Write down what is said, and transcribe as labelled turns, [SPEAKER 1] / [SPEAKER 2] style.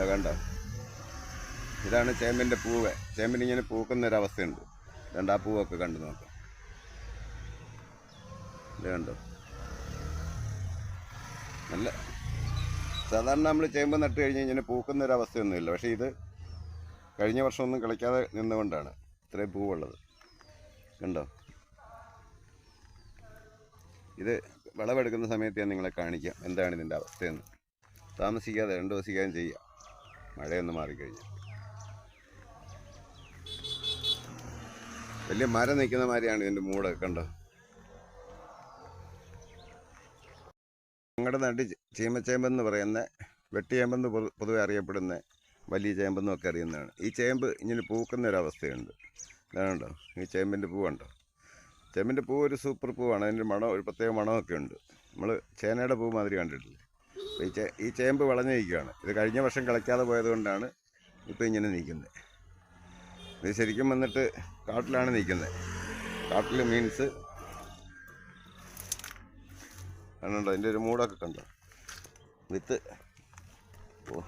[SPEAKER 1] ഇതാ കണ്ടോ? ഇതാണ് ചേമ്പിന്റെ പൂവ്. ചേമ്പിന് ഇങ്ങനെ പൂക്കുന്ന ഒരു അവസ്ഥയുണ്ട്. രണ്ട് ആ പൂവൊക്കെ കണ്ടു നോക്കാം. ഇത് കണ്ടോ? നല്ല സാധാരണ നമ്മൾ ചേമ്പ് നട്ട് കഴിഞ്ഞ് ഇങ്ങനെ പൂക്കുന്ന ഒരു അവസ്ഥയൊന്നുമില്ല. പക്ഷേ ഇത് കഴിഞ്ഞ വർഷമൊന്നും കളിക്കാതെ നിന്നുകൊണ്ടാണ് ഇത്രയും പൂവുള്ളത്. കണ്ടോ? ഇത് വിളവെടുക്കുന്ന സമയത്ത് ഞാൻ നിങ്ങളെ കാണിക്കാം. എന്താണ് ഇതിന്റെ അവസ്ഥയെന്ന്. താമസിക്കാതെ രണ്ടു ദിവസിക്കാതെ ചെയ്യാം. മഴയൊന്ന് മാറിക്കഴിഞ്ഞു. വലിയ മരം നിൽക്കുന്ന മാതിരിയാണ് ഇതിന്റെ മൂടൊക്കെ കണ്ടോ? ഞങ്ങളുടെ നാട്ടിൽ ചീമച്ചേമ്പെന്ന് പറയുന്ന വെട്ടിയേമ്പെന്ന് പൊതു- പൊതുവെ അറിയപ്പെടുന്ന വലിയ ചേമ്പെന്നും ഒക്കെ അറിയുന്നതാണ്. ഈ ചേമ്പ് ഇങ്ങനെ പൂക്കുന്ന ഒരവസ്ഥയുണ്ട്. ഇതാണുണ്ടോ ഈ ചേമ്പിന്റെ പൂവുണ്ടോ ചേമ്പിന്റെ പൂ ഒരു സൂപ്പർ പൂവാണ്. അതിന്റെ മണം ഒരു പ്രത്യേക മണമൊക്കെ ഉണ്ട്. നമ്മൾ ചേനയുടെ പൂ മാതിരി കണ്ടിട്ടില്ലേ? ഈ ചേമ്പ് വളഞ്ഞിരിക്കുകയാണ്. ഇത് കഴിഞ്ഞ വർഷം കളിക്കാതെ പോയതുകൊണ്ടാണ് ഇപ്പോൾ ഇങ്ങനെ നിൽക്കുന്നത്. ഇത് ശരിക്കും വന്നിട്ട് കാട്ടിലാണ് നിൽക്കുന്നത്. കാട്ടിൽ മീൻസ് കണ്ടോ അതിന്റെ ഒരു മൂടൊക്കെ കണ്ടോ? വിത്ത്. ഓ.